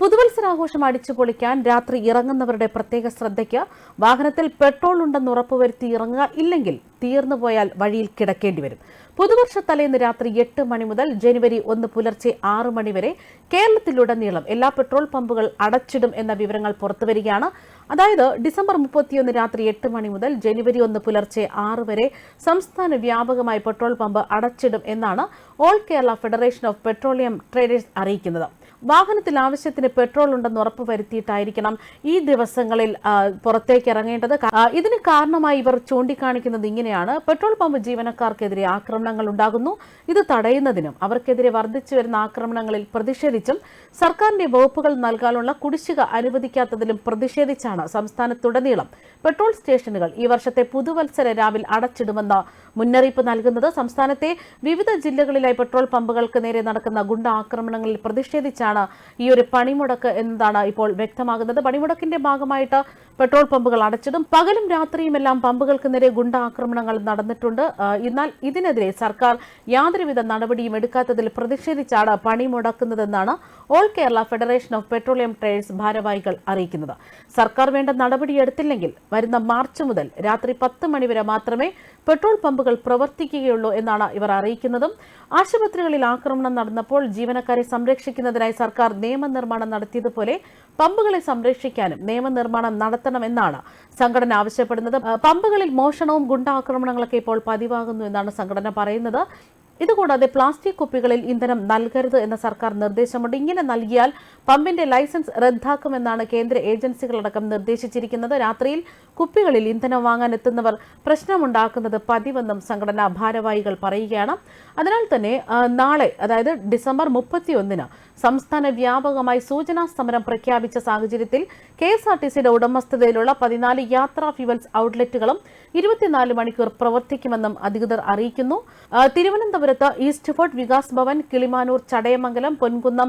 പുതുവത്സരാഘോഷം അടിച്ചു പൊളിക്കാൻ രാത്രി ഇറങ്ങുന്നവരുടെ പ്രത്യേക ശ്രദ്ധയ്ക്ക് വാഹനത്തിൽ പെട്രോൾ ഉണ്ടെന്ന് ഉറപ്പുവരുത്തി ഇറങ്ങുക ഇല്ലെങ്കിൽ തീർന്നു പോയാൽ വഴിയിൽ കിടക്കേണ്ടി വരും. പുതുവർഷ തലേന്ന് രാത്രി എട്ട് മണി മുതൽ ജനുവരി ഒന്ന് പുലർച്ചെ ആറ് മണി വരെ കേരളത്തിലുടനീളം എല്ലാ പെട്രോൾ പമ്പുകൾ അടച്ചിടും എന്ന വിവരങ്ങൾ പുറത്തുവരികയാണ്. അതായത് ഡിസംബർ മുപ്പത്തിയൊന്ന് രാത്രി എട്ട് മണി മുതൽ ജനുവരി ഒന്ന് പുലർച്ചെ ആറ് വരെ സംസ്ഥാന വ്യാപകമായി പെട്രോൾ പമ്പ് അടച്ചിടും എന്നാണ് all Kerala federation of petroleum traders അറിയിക്കുന്നത്. വാഹനത്തിൽ ആവശ്യത്തിന് പെട്രോൾ ഉണ്ടെന്ന് ഉറപ്പുവരുത്തിയിട്ടായിരിക്കണം ഈ ദിവസങ്ങളിൽ പുറത്തേക്ക് ഇറങ്ങേണ്ടത്. ഇതിന് കാരണമായി ഇവർ ചൂണ്ടിക്കാണിക്കുന്നത് ഇങ്ങനെയാണ്. പെട്രോൾ പമ്പ് ജീവനക്കാർക്കെതിരെ ആക്രമണങ്ങൾ ഉണ്ടാകുന്നു. ഇത് തടയുന്നതിനും അവർക്കെതിരെ വർദ്ധിച്ചു വരുന്ന ആക്രമണങ്ങളിൽ പ്രതിഷേധിച്ചും സർക്കാരിന്റെ വകുപ്പുകൾ നൽകാനുള്ള കുടിശ്ശിക അനുവദിക്കാത്തതിലും പ്രതിഷേധിച്ചാണ് സംസ്ഥാനത്തുടനീളം പെട്രോൾ സ്റ്റേഷനുകൾ ഈ വർഷത്തെ പുതുവത്സര രാവിൽ അടച്ചിടുമെന്ന് മുന്നറിയിപ്പ് നൽകുന്നത്. സംസ്ഥാനത്തെ വിവിധ ജില്ലകളിലായി പെട്രോൾ പമ്പുകൾക്ക് നേരെ നടക്കുന്ന ഗുണ്ട ആക്രമണങ്ങളിൽ പ്രതിഷേധിച്ചാണ് ഈ ഒരു പണിമുടക്ക് എന്നതാണ് ഇപ്പോൾ വ്യക്തമാകുന്നത്. പണിമുടക്കിന്റെ ഭാഗമായിട്ട് പെട്രോൾ പമ്പുകൾ അടച്ചതും പകലും രാത്രിയുമെല്ലാം പമ്പുകൾക്ക് നേരെ ഗുണ്ടാക്രമണങ്ങൾ നടന്നിട്ടുണ്ട്. എന്നാൽ ഇതിനെതിരെ സർക്കാർ യാതൊരുവിധ നടപടിയും എടുക്കാത്തതിൽ പ്രതിഷേധിച്ചാണ് പണിമുടക്കുന്നതെന്നാണ് all Kerala federation of petroleum trades ഭാരവാഹികൾ അറിയിക്കുന്നത്. സർക്കാർ വേണ്ട നടപടിയെടുത്തില്ലെങ്കിൽ വരുന്ന മാർച്ച് മുതൽ രാത്രി പത്ത് മണിവരെ മാത്രമേ പെട്രോൾ പമ്പുകൾ പ്രവർത്തിക്കുകയുള്ളൂ എന്നാണ് ഇവർ അറിയിക്കുന്നതും. ആശുപത്രികളിൽ ആക്രമണം നടന്നപ്പോൾ ജീവനക്കാരെ സംരക്ഷിക്കുന്നതിനായി സർക്കാർ നിയമനിർമ്മാണം നടത്തിയതുപോലെ പമ്പുകളെ സംരക്ഷിക്കാനും നിയമനിർമ്മാണം നടത്തണമെന്നാണ് സംഘടന ആവശ്യപ്പെടുന്നത്. പമ്പുകളിൽ മോഷണവും ഗുണ്ടാക്രമണങ്ങളൊക്കെ ഇപ്പോൾ പതിവാകുന്നു എന്നാണ് സംഘടന പറയുന്നത്. ഇതുകൂടാതെ പ്ലാസ്റ്റിക് കുപ്പികളിൽ ഇന്ധനം നൽകരുത് എന്ന സർക്കാർ നിർദ്ദേശമുണ്ട്. ഇങ്ങനെ നൽകിയാൽ പമ്പിന്റെ ലൈസൻസ് റദ്ദാക്കുമെന്നാണ് കേന്ദ്ര ഏജൻസികളടക്കം നിർദ്ദേശിച്ചിരിക്കുന്നത്. രാത്രിയിൽ കുപ്പികളിൽ ഇന്ധനം വാങ്ങാൻ എത്തുന്നവർ പ്രശ്നമുണ്ടാക്കുന്നത് പതിവെന്നും സംഘടനാ ഭാരവാഹികൾ പറയുകയാണ്. അതിനാൽ തന്നെ നാളെ അതായത് ഡിസംബർ മുപ്പത്തിയൊന്നിന് സംസ്ഥാന വ്യാപകമായി സൂചനാ സമരം പ്രഖ്യാപിച്ച സാഹചര്യത്തിൽ കെ എസ് ആർ ടി സിയുടെ ഉടമസ്ഥതയിലുള്ള പതിനാല് യാത്രാ ഫ്യൂവൽസ് ഔട്ട്ലെറ്റുകളും ഇരുപത്തിനാല് മണിക്കൂർ പ്രവർത്തിക്കുമെന്നും അധികൃതർ അറിയിക്കുന്നു. ആ, തിരുവനന്തപുരത്ത് ഈസ്റ്റ് ഫോർട്ട് വികാസ് ഭവൻ കിളിമാനൂർ ചടയമംഗലം പൊൻകുന്നം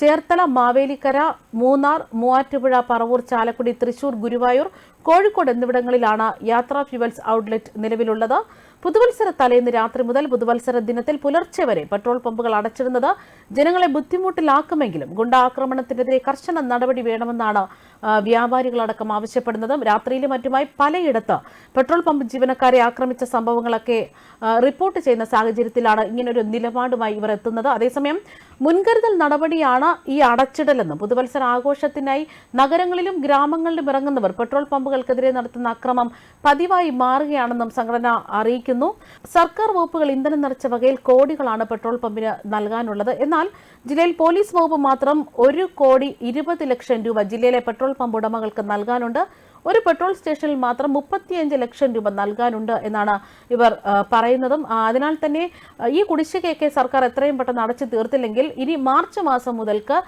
ചേർത്തല മാവേലിക്കര മൂന്നാർ മൂവാറ്റുപുഴ പറവൂർ ചാലക്കുടി തൃശൂർ ഗുരുവായൂർ കോഴിക്കോട് എന്നിവിടങ്ങളിലാണ് യാത്രാ ഫ്യൂവൽസ് ഔട്ട്ലെറ്റ് നിലവിലുള്ളത്. പുതുവത്സര തലേന്ന് രാത്രി മുതൽ പുതുവത്സര ദിനത്തിൽ പുലർച്ചെ വരെ പെട്രോൾ പമ്പുകൾ അടച്ചിരുന്നത് ജനങ്ങളെ ബുദ്ധിമുട്ടിലാക്കുമെങ്കിലും ഗുണ്ടാക്രമണത്തിനെതിരെ കർശന നടപടി വേണമെന്നാണ് വ്യാപാരികളടക്കം ആവശ്യപ്പെടുന്നതും. രാത്രിയിലും മറ്റുമായി പലയിടത്ത് പെട്രോൾ പമ്പ് ജീവനക്കാരെ ആക്രമിച്ച സംഭവങ്ങളൊക്കെ റിപ്പോർട്ട് ചെയ്യുന്ന സാഹചര്യത്തിലാണ് ഇങ്ങനൊരു നിലപാടുമായി ഇവർ എത്തുന്നത്. അതേസമയം മുൻകരുതൽ നടപടിയാണ് ഈ അടച്ചിടലെന്നും പുതുവത്സര ആഘോഷത്തിനായി നഗരങ്ങളിലും ഗ്രാമങ്ങളിലും ഇറങ്ങുന്നവർ പെട്രോൾ പമ്പുകൾക്കെതിരെ നടത്തുന്ന അക്രമം പതിവായി മാറുകയാണെന്നും സംഘടന അറിയിക്കുന്നു. സർക്കാർ വകുപ്പുകൾ ഇന്ധനം നിറച്ച വകയിൽ കോടികളാണ് പെട്രോൾ പമ്പിന് നൽകാനുള്ളത്. എന്നാൽ ജില്ലയിൽ പോലീസ് വകുപ്പ് മാത്രം ഒരു കോടി ഇരുപത് ലക്ഷം രൂപ ജില്ലയിലെ പെട്രോൾ പമ്പ് ഉടമകൾക്ക് നൽകാനുണ്ട്. ഒരു പെട്രോൾ സ്റ്റേഷനിൽ മാത്രം മുപ്പത്തിയഞ്ച് ലക്ഷം രൂപ നൽകാനുണ്ട് എന്നാണ് ഇവർ പറയുന്നതും. അതിനാൽ തന്നെ ഈ കുടിശ്ശികയൊക്കെ സർക്കാർ എത്രയും പെട്ടെന്ന് അടച്ചു തീർത്തില്ലെങ്കിൽ ഇനി മാർച്ച് മാസം മുതൽക്ക്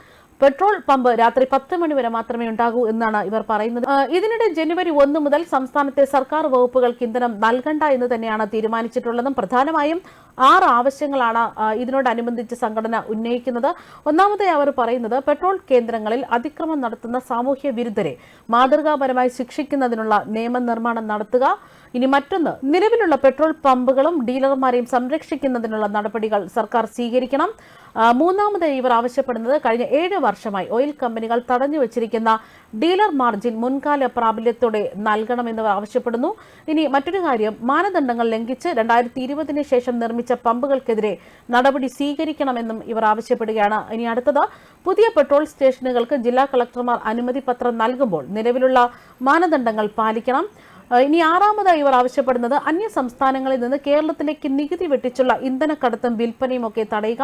പെട്രോൾ പമ്പ് രാത്രി പത്ത് മണി വരെ മാത്രമേ ഉണ്ടാകൂ എന്നാണ് ഇവർ പറയുന്നത്. ഇതിനിടെ ജനുവരി ഒന്ന് മുതൽ സംസ്ഥാനത്തെ സർക്കാർ വകുപ്പുകൾക്ക് ഇന്ധനം നൽകണ്ട എന്ന് തന്നെയാണ് തീരുമാനിച്ചിട്ടുള്ളതും പ്രധാനമായും ആറ് ആവശ്യങ്ങളാണ് ഇതിനോടനുബന്ധിച്ച് സംഘടന ഉന്നയിക്കുന്നത്. ഒന്നാമതായി അവർ പറയുന്നത് പെട്രോൾ കേന്ദ്രങ്ങളിൽ അതിക്രമം നടത്തുന്ന സാമൂഹ്യ വിരുദ്ധരെ മാതൃകാപരമായി ശിക്ഷിക്കുന്നതിനുള്ള നിയമനിർമ്മാണം നടത്തുക. ഇനി മറ്റൊന്ന് നിലവിലുള്ള പെട്രോൾ പമ്പുകളും ഡീലർമാരെയും സംരക്ഷിക്കുന്നതിനുള്ള നടപടികൾ സർക്കാർ സ്വീകരിക്കണം. മൂന്നാമതായി ഇവർ ആവശ്യപ്പെടുന്നത് കഴിഞ്ഞ ഏഴ് വർഷമായി ഓയിൽ കമ്പനികൾ തടഞ്ഞു വച്ചിരിക്കുന്ന ഡീലർ മാർജിൻ മുൻകാല പ്രാബല്യത്തോടെ നൽകണമെന്ന് ആവശ്യപ്പെടുന്നു. ഇനി മറ്റൊരു കാര്യം മാനദണ്ഡങ്ങൾ ലംഘിച്ച് രണ്ടായിരത്തി ഇരുപതിന് ശേഷം നിർമ്മിച്ച പമ്പുകൾക്കെതിരെ നടപടി സ്വീകരിക്കണമെന്നും ഇവർ ആവശ്യപ്പെടുകയാണ്. ഇനി അടുത്തത് പുതിയ പെട്രോൾ സ്റ്റേഷനുകൾക്ക് ജില്ലാ കളക്ടർമാർ അനുമതി പത്രം നൽകുമ്പോൾ നിലവിലുള്ള മാനദണ്ഡങ്ങൾ പാലിക്കണം. ഇനി ആറാമതായി ഇവർ ആവശ്യപ്പെടുന്നത് അന്യ സംസ്ഥാനങ്ങളിൽ നിന്ന് കേരളത്തിലേക്ക് നികുതി വെട്ടിച്ചുള്ള ഇന്ധനക്കടത്തും വിൽപ്പനയും ഒക്കെ തടയുക.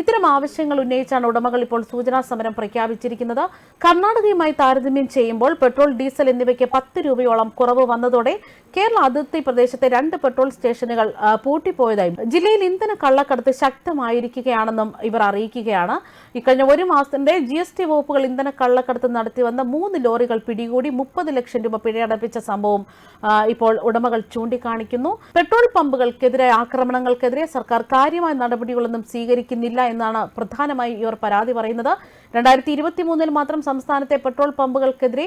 ഇത്തരം ആവശ്യങ്ങൾ ഉന്നയിച്ചാണ് ഉടമകൾ ഇപ്പോൾ സൂചനാ സമരം പ്രഖ്യാപിച്ചിരിക്കുന്നത്. കർണാടകയുമായി താരതമ്യം ചെയ്യുമ്പോൾ പെട്രോൾ ഡീസൽ എന്നിവയ്ക്ക് പത്ത് രൂപയോളം കുറവ് വന്നതോടെ കേരള അതിർത്തി പ്രദേശത്തെ രണ്ട് പെട്രോൾ സ്റ്റേഷനുകൾ പൂട്ടിപ്പോയതായും. ജില്ലയിൽ ഇന്ധന കള്ളക്കടത്ത് ശക്തമായിരിക്കുകയാണെന്നും ഇവർ അറിയിക്കുകയാണ്. ഇക്കഴിഞ്ഞ ഒരു മാസത്തിന്റെ ജി എസ് ടി വകുപ്പുകൾ ഇന്ധന കള്ളക്കടത്ത് നടത്തി വന്ന മൂന്ന് ലോറികൾ പിടികൂടി മുപ്പത് ലക്ഷം രൂപ പിഴയടപ്പിച്ച സംഭവം ഇപ്പോൾ ഉടമകൾ ചൂണ്ടിക്കാണിക്കുന്നു. പെട്രോൾ പമ്പുകൾക്കെതിരെ ആക്രമണങ്ങൾക്കെതിരെ സർക്കാർ കാര്യമായ നടപടികളൊന്നും സ്വീകരിക്കുന്നില്ല എന്നാണ് പ്രധാനമായും ഇവർ പരാതി പറയുന്നത്. രണ്ടായിരത്തി ഇരുപത്തി മൂന്നിൽ മാത്രം സംസ്ഥാനത്തെ പെട്രോൾ പമ്പുകൾക്കെതിരെ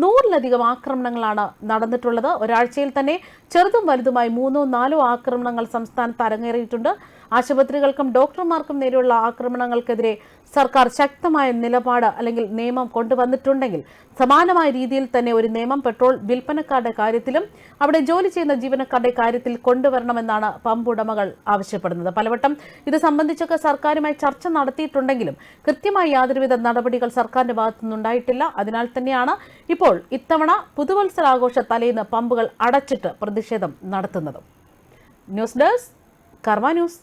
നൂറിലധികം ആക്രമണങ്ങളാണ് നടന്നിട്ടുള്ളത്. ഒരാഴ്ചയിൽ തന്നെ ചെറുതും വലുതുമായി മൂന്നോ നാലോ ആക്രമണങ്ങൾ സംസ്ഥാനത്ത് അരങ്ങേറിയിട്ടുണ്ട്. ആശുപത്രികൾക്കും ഡോക്ടർമാർക്കും നേരെയുള്ള ആക്രമണങ്ങൾക്കെതിരെ സർക്കാർ ശക്തമായ നിലപാട് അല്ലെങ്കിൽ നിയമം കൊണ്ടുവന്നിട്ടുണ്ടെങ്കിൽ സമാനമായ രീതിയിൽ തന്നെ ഒരു നിയമം പെട്രോൾ വിൽപ്പനക്കാരുടെ കാര്യത്തിലും അവിടെ ജോലി ചെയ്യുന്ന ജീവനക്കാരുടെ കാര്യത്തിൽ കൊണ്ടുവരണമെന്നാണ് പമ്പ് ഉടമകൾ ആവശ്യപ്പെടുന്നത്. പലവട്ടം ഇത് സംബന്ധിച്ചൊക്കെ സർക്കാരുമായി ചർച്ച നടത്തിയിട്ടുണ്ടെങ്കിലും കൃത്യമായി യാതൊരുവിധ നടപടികൾ സർക്കാരിന്റെ ഭാഗത്തുനിന്നുണ്ടായിട്ടില്ല. അതിനാൽ തന്നെയാണ് ഇപ്പോൾ ഇത്തവണ പുതുവത്സരാഘോഷ തലേന്ന് പമ്പുകൾ അടച്ചിട്ട് പ്രതിഷേധം നടത്തുന്നത്. News desk Karma news.